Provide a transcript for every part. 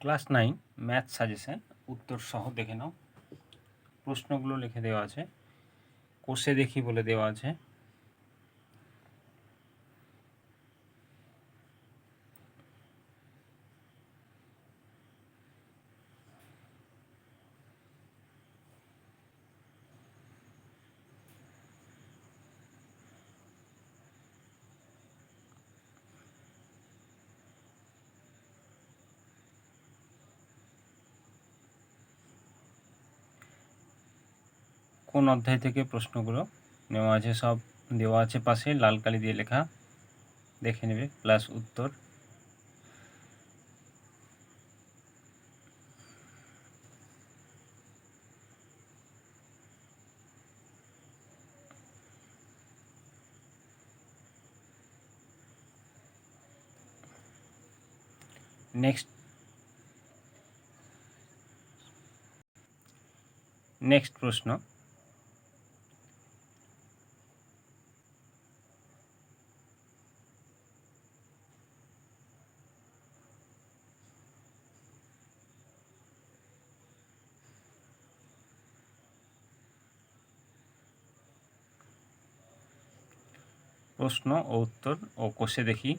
Class nine, math suggestion উত্তর সহ দেখে নাও। প্রশ্নগুলো লিখে দেওয়া আছে। কোষে দেখি বলে দেওয়া আছে। কোন অধ্যায় থেকে প্রশ্নগুলো নেওয়া আছে, সব দেওয়া আছে পাশে, লাল কালি দিয়ে লেখা। দেখে নেবে প্লাস উত্তর। নেক্সট নেক্সট প্রশ্ন। প্রশ্ন ও উত্তর ও কোষে দেখি।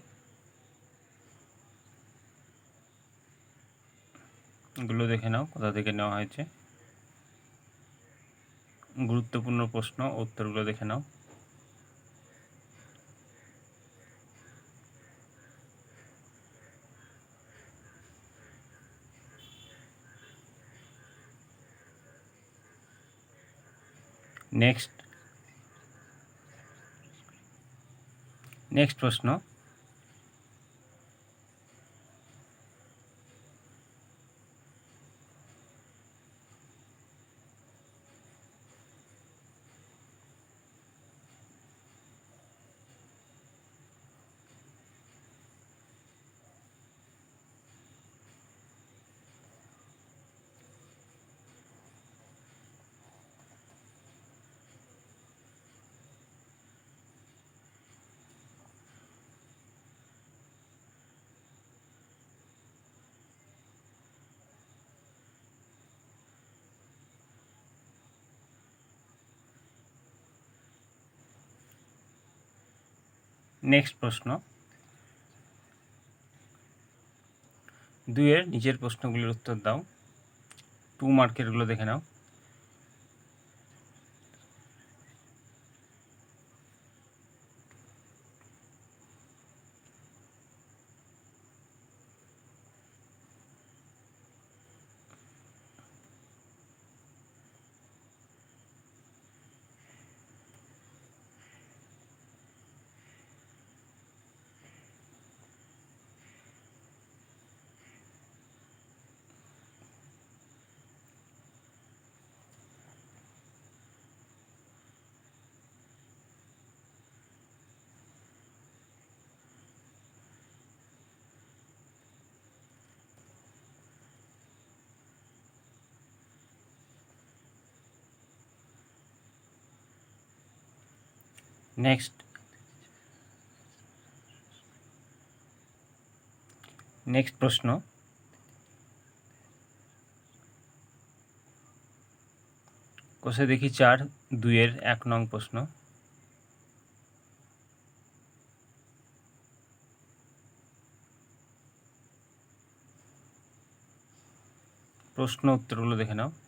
গুলো দেখে নাও, কোথা থেকে নেওয়া হয়েছে। গুরুত্বপূর্ণ প্রশ্ন ও উত্তরগুলো দেখে নাও। নেক্সট নেক্সট প্রশ্ন নেক্সট প্রশ্ন। দুইয়ের নিজের প্রশ্নগুলির উত্তর দাও। টু মার্কেরগুলো দেখে নাও। নেক্সট নেক্সট প্রশ্ন। কোষে দেখি চার দুইয়ের এক নং প্রশ্ন। প্রশ্ন উত্তরগুলো দেখে নাও।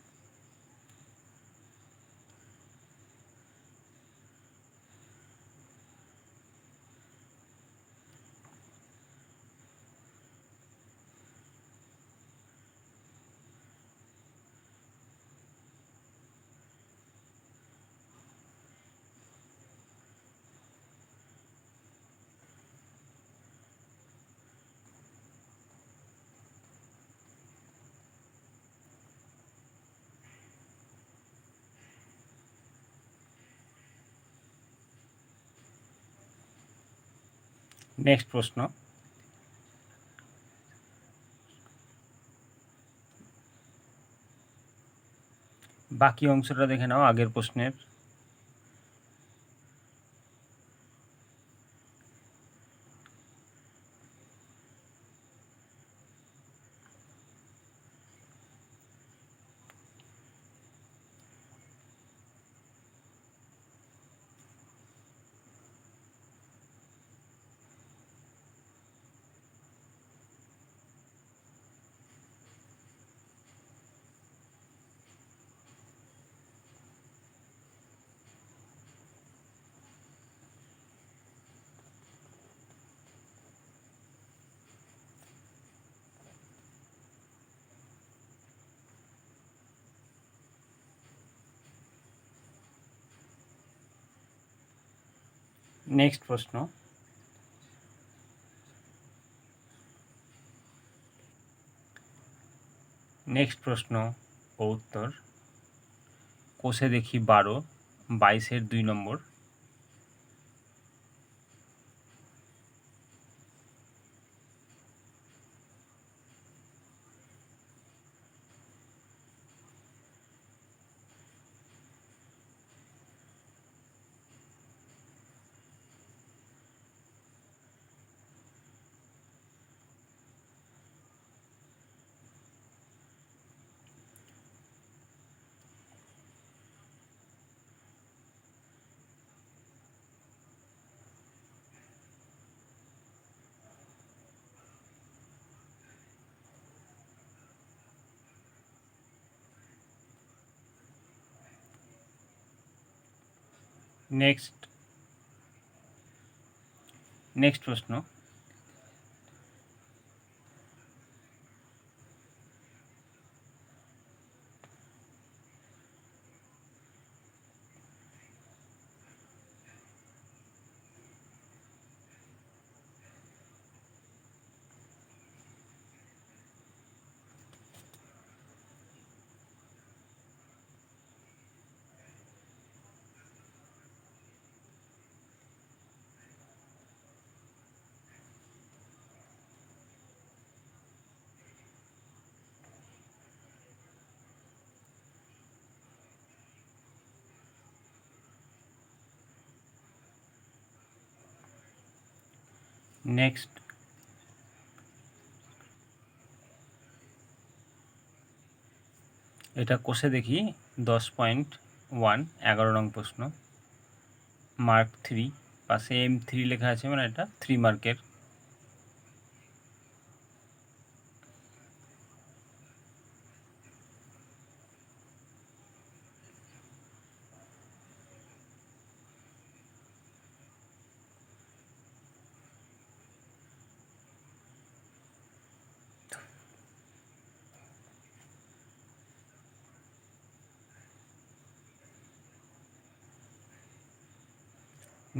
নেক্সট প্রশ্ন। বাকি অংশটা দেখে নাও আগের প্রশ্নের। নেক্সট প্রশ্ন। নেক্সট প্রশ্ন ও উত্তর। কোষে দেখি বারো বাইশের দুই নম্বর। নেক্সট নেক্সট প্রশ্ন। নেক্সট। এটা কোষে দেখি, দশ পয়েন্ট ওয়ান, এগারো নং প্রশ্ন। মার্ক থ্রি, পাশে এম থ্রি লেখা আছে মানে এটা, থ্রি মার্কের।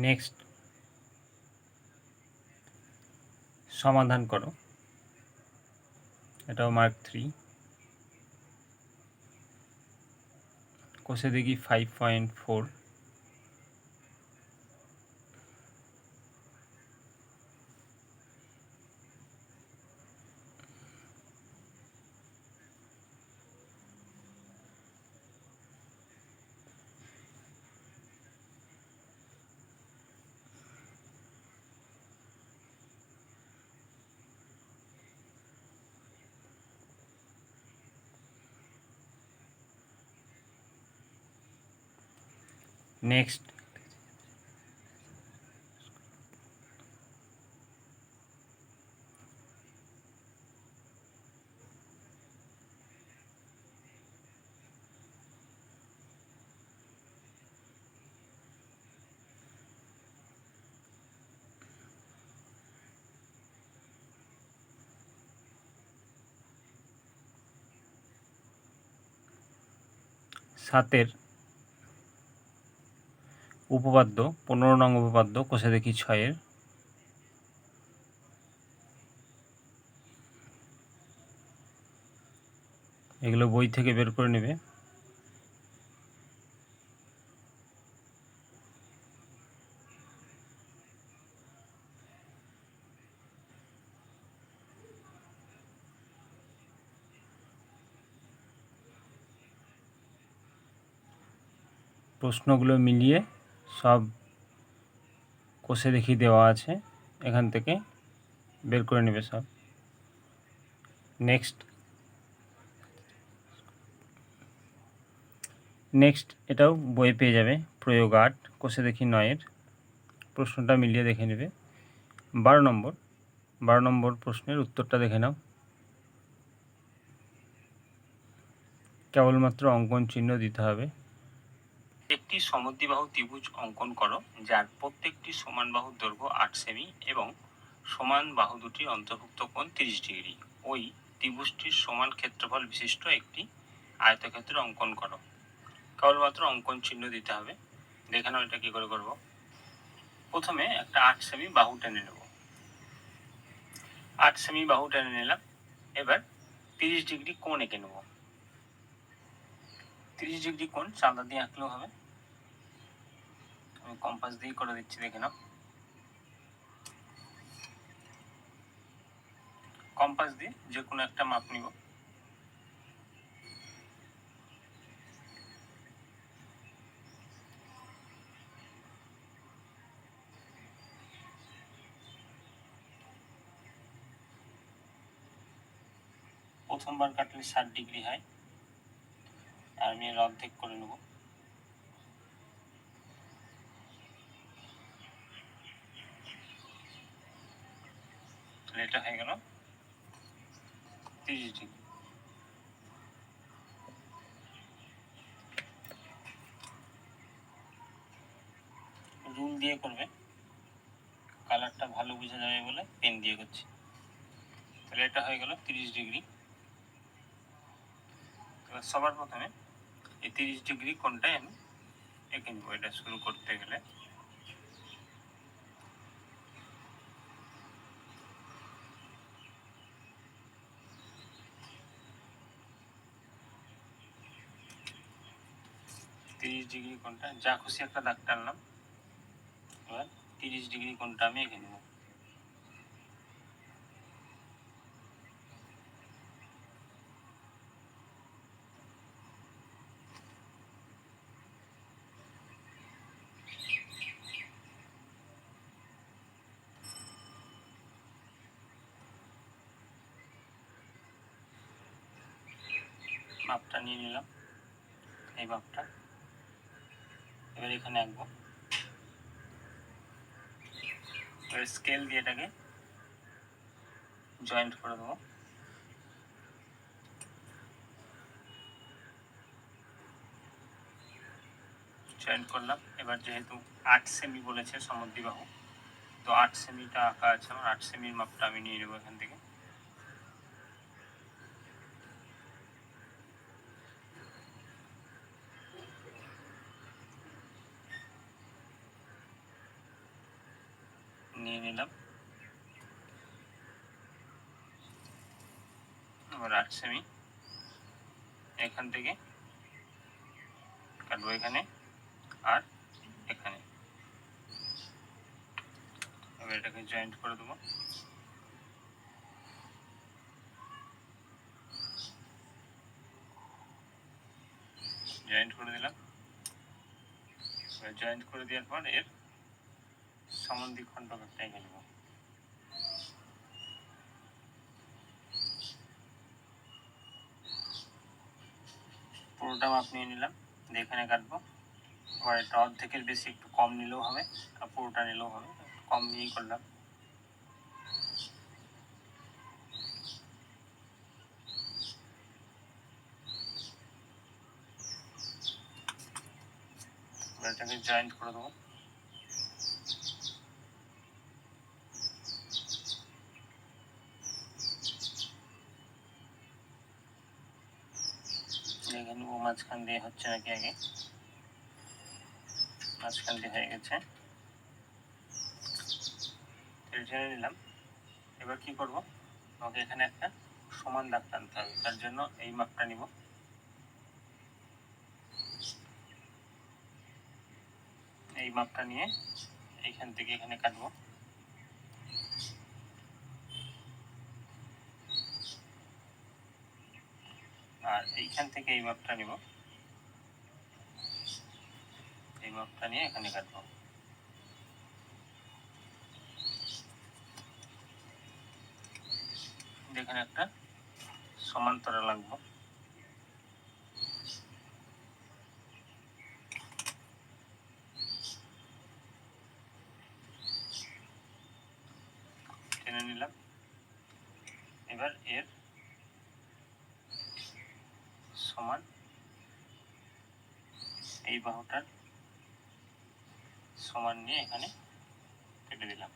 নেক্সট সমাধান করো। এটাও মার্ক থ্রি কোষে দেখি ফাইভ পয়েন্ট ফোর নেক্সট সাতের উপপাদ্য, পনেরো নং উপপাদ্য, কোষে দেখি ছয়ের। এগুলো বই থেকে বের করে নেবে। প্রশ্নগুলো মিলিয়ে সব কোষে দেখি দেওয়া আছে। এখান থেকে বের করে নেবে সব। নেক্সট নেক্সট এটাও বইয়ে পেয়ে যাবে, প্রয়োগ আট কোষে দেখি নয়ের। প্রশ্নটা মিলিয়ে দেখে নেবে। বারো নম্বর। বারো নম্বর প্রশ্নের উত্তরটা দেখে নাও। কেবলমাত্র অঙ্কন চিহ্ন দিতে হবে। একটি সমদ্বিবাহু ত্রিভুজ অঙ্কন করো, যার প্রত্যেকটি সমান বাহুর দৈর্ঘ্য আট সেমি এবং সমান বাহু দুটি অন্তর্ভুক্ত কোণ তিরিশ ডিগ্রি। ওই ত্রিভুজটির সমান ক্ষেত্রফল বিশিষ্ট একটি আয়তক্ষেত্র অঙ্কন করো। কেবলমাত্র অঙ্কন চিহ্ন দিতে হবে। দেখে নাও এটা কী করে করব। প্রথমে একটা আট সেমি বাহু টেনে নেব। আট সেমি বাহু টেনে নিলাম। এবার তিরিশ ডিগ্রি কোণ এঁকে নেব। তিরিশ ডিগ্রি কোণ চাঁদা দিয়ে আঁকলেও হবে। আমি কম্পাস দিয়ে করে দিচ্ছি, দেখে নাও। কম্পাস দিয়ে যে কোনো একটা মাপ নিব। প্রথমবার কাটলে ষাট ডিগ্রি হয়। আর আমি এর অর্ধেক করে নেব। তাহলে এটা হয়ে গেল তিরিশ ডিগ্রি। রুল দিয়ে করবে। কালারটা ভালো বোঝা যাবে বলে পেন দিয়ে করছি। তাহলে এটা হয়ে গেল তিরিশ ডিগ্রি। সবার প্রথমে এই তিরিশ ডিগ্রি কোনটাই আমি এঁকে নেব? এটা শুরু করতে গেলে তিরিশ ডিগ্রি কোনটা? যা খুশি একটা দাগ টানলাম এবার তিরিশ ডিগ্রি কোনটা আমি এঁকে নেব মাপটা নিয়ে নিলাম এই মাপটা এবার এখানে আঁকবো এবার স্কেল দিয়ে এটাকে জয়েন্ট করে দেবো। জয়েন্ট করলাম। এবার যেহেতু আট সেমি বলেছে সমদ্বিবাহু, তো আট সেমিটা আঁকা আছে আমার, আট সেমির মাপটা আমি নিয়ে নেব এখান থেকে নিয়ে নিলাম সেমি এখান থেকে কাটবো এখানে আর এখানে। এবার এটাকে জয়েন্ট করে দেবো। জয়েন্ট করে দিলাম। জয়েন্ট করে দেওয়ার পর এর সম্বন্ধী খণ্ডক একটা এঁকে নেব পুরোটা মাপ নিয়ে নিলাম দিয়ে এখানে কাটবো এবার এটা অর্ধেকের বেশি একটু কম নিলেও হবে আর পুরোটা নিলেও হবে একটু কম নিয়েই করলাম এবার এটাকে জয়েন্ট করে দেবো দেখে নেব মাঝখান দিয়ে হচ্ছে নাকি আগে? মাঝখান দিয়ে হয়ে গেছে। টেনে নিলাম। এবার কি করব? আমাকে এখানে একটা সমান দাগ টানতে হবে, তার জন্য এই মাপটা নিব। এই মাপটা নিয়ে এইখান থেকে এখানে কাটবো। আর এইখান থেকে এই মাপটা নিব। এই নিয়ে এখানে কাটবো এখানে একটা সমান্তরা লাগবো টেনে নিলাম। এবার এর সমান এই বাহুটার সমান নিয়ে এখানে কেটে দিলাম।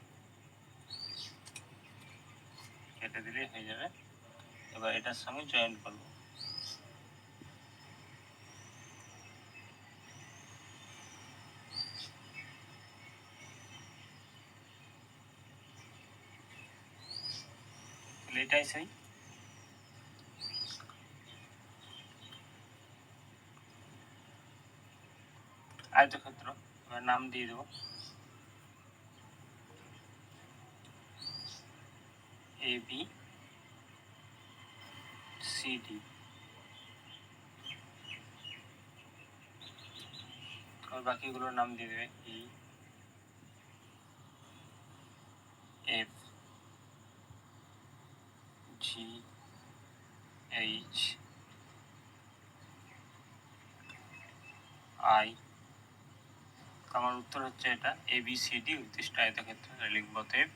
কেটে দিলে হয়ে যাবে। এবার এটার সঙ্গে জয়েন্ট করব। এটাই সেই। আয়তক্ষেত্র। এবার নাম দিয়ে দেবো। এ বি সি ডি আর বাকিগুলোর নাম দিয়ে দেবে ই হচ্ছে এটা এ বি সি ডি উদ্দিষ্ট আয়তক্ষেত্রে লিখব অতএব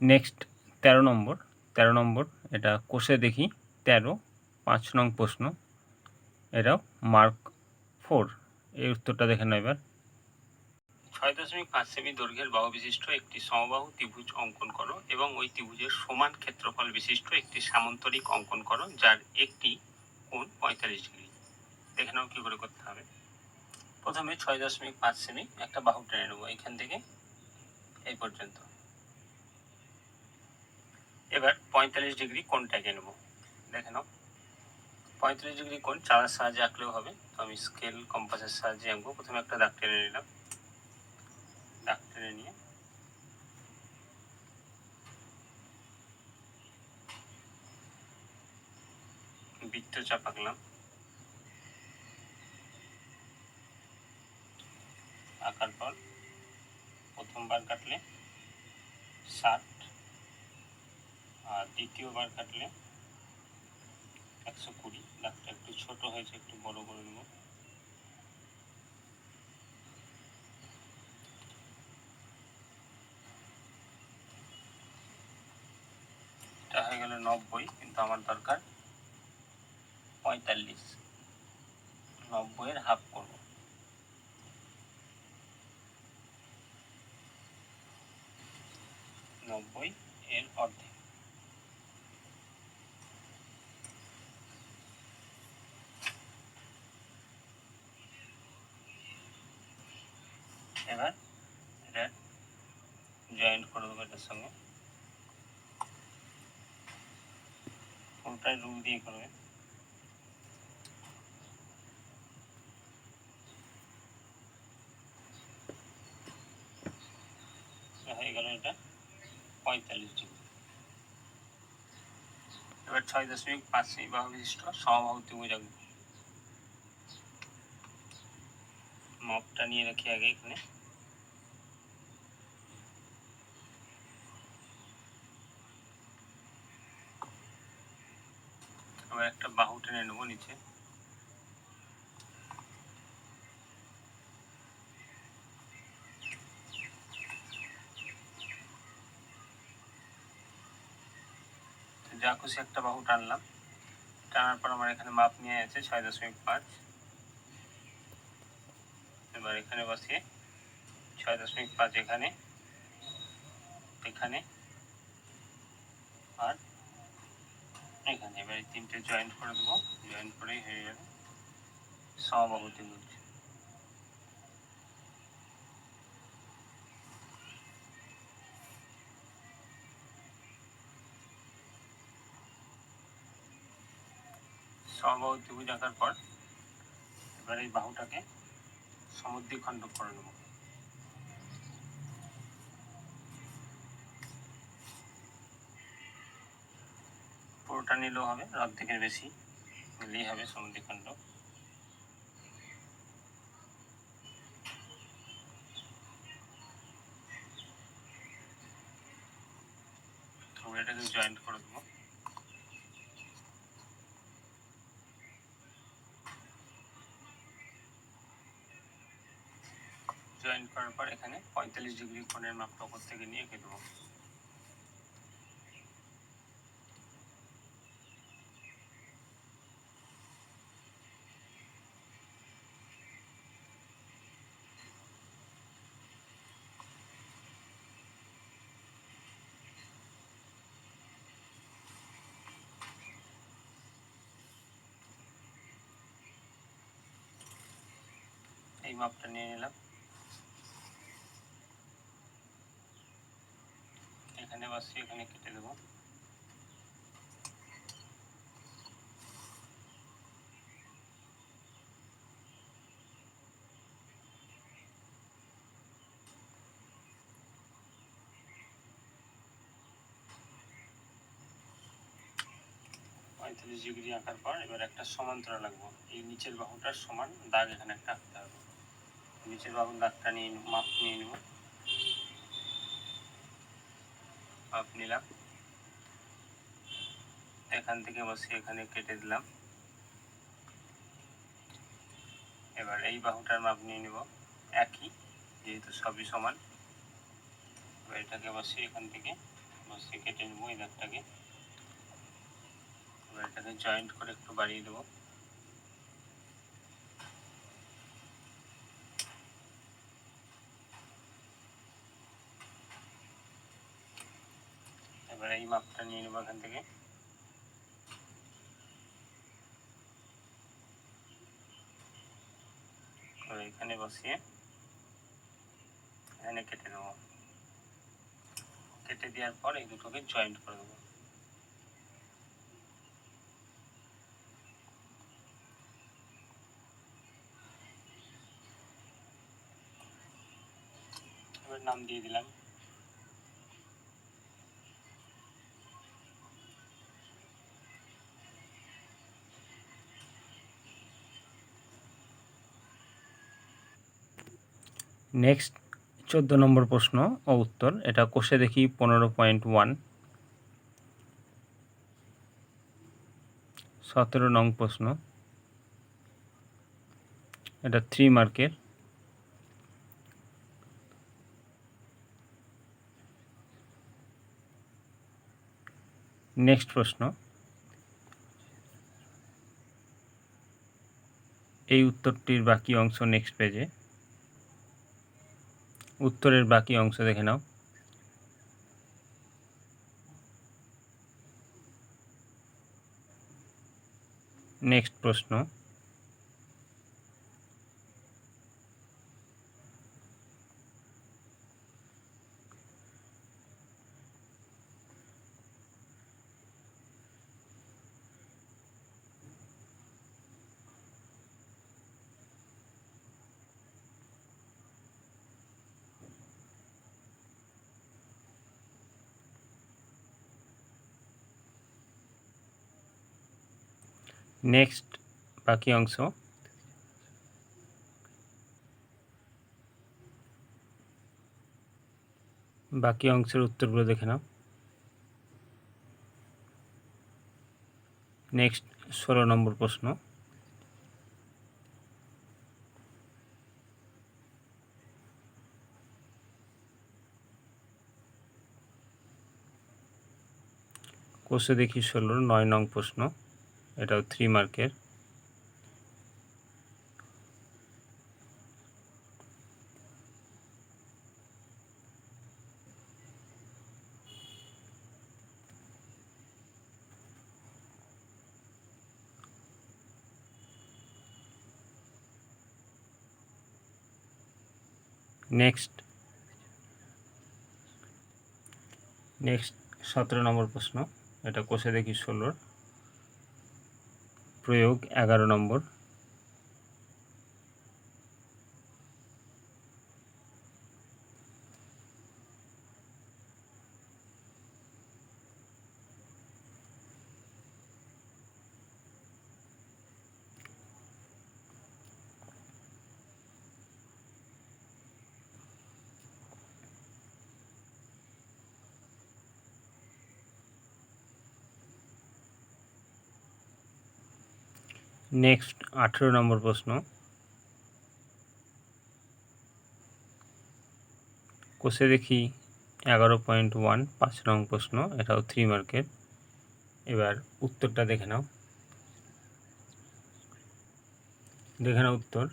নেক্সট তেরো নম্বর। তেরো নম্বর এটা কোষে দেখি। তেরো পাঁচ নং প্রশ্ন। এটাও মার্ক ফোর এই উত্তরটা দেখে নাও এবার। ছয় দশমিক পাঁচ সেমি দৈর্ঘ্যের বাহু বিশিষ্ট একটি সমবাহু ত্রিভুজ অঙ্কন করো এবং ওই ত্রিভুজের সমান ক্ষেত্রফল বিশিষ্ট একটি সামান্তরিক অঙ্কন করো যার একটি কোণ পঁয়তাল্লিশ ডিগ্রি। দেখে নাও কী করে করতে হবে। প্রথমে ছয় দশমিক পাঁচ সেমি একটা বাহু টেনে নেব এখান থেকে, এই পর্যন্ত। এবার পঁয়তাল্লিশ ডিগ্রি কোণটাকে নেব। দেখে নাও। পঁয়তাল্লিশ ডিগ্রি কোণ চালার সাহায্যে আঁকলেও হবে। তো আমি স্কেল কম্পাসের সাহায্যে আঁকবো। প্রথমে একটা দাগ টেনে নিলাম। দাগ টেনে নিয়ে বৃত্ত চাপ আঁকলাম। আঁকার পর প্রথমবার কাটলে ষাট, আর দ্বিতীয়বার কাটলে একশো কুড়ি। দাগটা একটু ছোট হয়েছে, একটু বড় করে নেব। এটা হয়ে গেল নব্বই, কিন্তু আমার দরকার পঁয়তাল্লিশ। নব্বইয়ের হাফ করব। নব্বই এর অর্ধেক। এবার এটা জয়েন্ট করে দেবো এটার সঙ্গে। পুরোটাই রুল দিয়ে করবে হয়ে গেল এটা পঁয়তাল্লিশ ডিগ্রি। এবার ছয় দশমিক পাঁচ সেমি বাহু বিশিষ্ট সমবাহু নিয়ে রাখি আগে এখানে। আবার একটা বাহু টেনে নেব নিচে। যা খুশি একটা বাহু টানলাম। টানার পর আমার এখানে মাপ নিয়ে আছে ছয় দশমিক পাঁচ। এবার এখানে বসিয়ে ছয় দশমিক পাঁচ এখানে এখানে আর এখানে। এবার এই তিনটে জয়েন্ট করে দেবো। জয়েন্ট করেই হয়ে যাবে সমবাহু ত্রিভুজ। সমবাহু ত্রিভুজ আঁকার পর এবার এই বাহুটাকে সমুদ্রিখণ্ড করে নেব পুরোটা নিলেও হবে, অর্ধেকের বেশি নিলেই হবে সমুদ্রিখণ্ড। এটাকে জয়েন্ট করে দেবো জয়েন করার পর এখানে পঁয়তাল্লিশ ডিগ্রি কোণের মাপটা ওপর থেকে নিয়ে এঁকে দেবো এই মাপটা নিয়ে নিলাম। পাচ্ছি এখানে কেটে দেব। পঁয়তাল্লিশ ডিগ্রি আঁকার পর এবার একটা সমান্তরাল লাগবো এই নিচের বাহুটার সমান দাগ এখানে একটা আঁকতে হবে। নিচের বাহুর দাগটা নিয়ে মাপ নিয়ে নেব। মাপ নিলাম। এখান থেকে বসে এখানে কেটে দিলাম। এবার এই বাহুটার মাপ নিয়ে নিব। একই, যেহেতু সবই সমান। এবার এটাকে বসিয়ে এখান থেকে বসিয়ে কেটে নেব, এই এবার এটাকে জয়েন্ট করে একটু বাড়িয়ে দেবো এবার এই মাপটা নিয়ে নেব এখান থেকে। এখানে বসিয়ে এখানে কেটে দেবো কেটে দেওয়ার পর এই দুটোকে জয়েন্ট করে দেবো। নাম দিয়ে দিলাম। নেক্সট চোদ্দ নম্বর প্রশ্ন ও উত্তর। এটা কোষে দেখি পনেরো পয়েন্ট ওয়ান সতেরো নং প্রশ্ন। এটা থ্রি মার্কের নেক্সট প্রশ্ন। এই উত্তরটির বাকি অংশ নেক্সট পেজে উত্তরের বাকি অংশ দেখে নাও। নেক্সট প্রশ্ন। নেক্সট বাকি অংশ। বাকি অংশের উত্তরগুলো দেখে নাও। নেক্সট ষোলো নম্বর প্রশ্ন। কোষে দেখি ষোলোর নয় নং প্রশ্ন। এটাও থ্রি মার্কের নেক্সট নেক্সট সতেরো নম্বর প্রশ্ন। এটা কোষে দেখি ষোলোর। প্রয়োগ এগারো নম্বর। নেক্সট আঠেরো নম্বর প্রশ্ন। কোষে দেখি এগারো পয়েন্ট ওয়ান পাঁচ নং প্রশ্ন এটাও থ্রি মার্কের এবার উত্তরটা দেখে নাও। দেখে নাও উত্তর।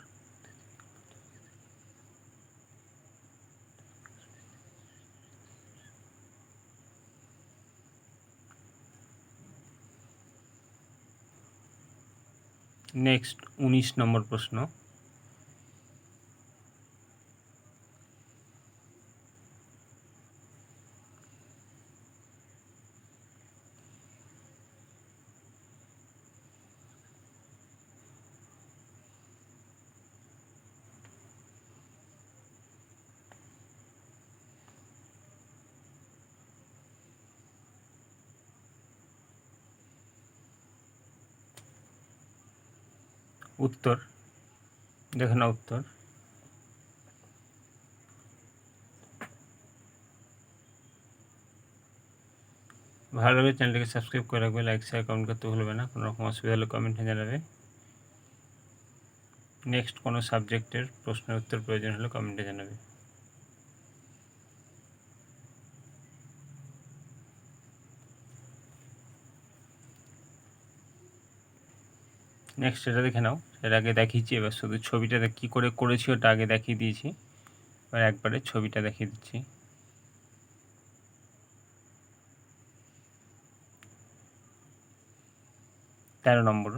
নেক্সট উনিশ নম্বর প্রশ্ন। উত্তর। দেখে না উত্তর। ভালোভাবে চ্যানেলটিকে সাবস্ক্রাইব করে রাখবে লাইক শেয়ার কমেন্ট করতে ভুলবে না, কোনো রকম অসুবিধা হলে কমেন্টে জানাবে। নেক্সট কোনো সাবজেক্টের প্রশ্নের উত্তর প্রয়োজন হলে কমেন্টে জানাবে। নেক্সট এটা দেখে নাও। এর আগে দেখিয়েছি, এবার শুধু ছবিটা কী করে করেছি ওটা আগে দেখিয়ে দিয়েছি। এবার একবারে ছবিটা দেখিয়ে দিচ্ছি। তেরো নম্বর।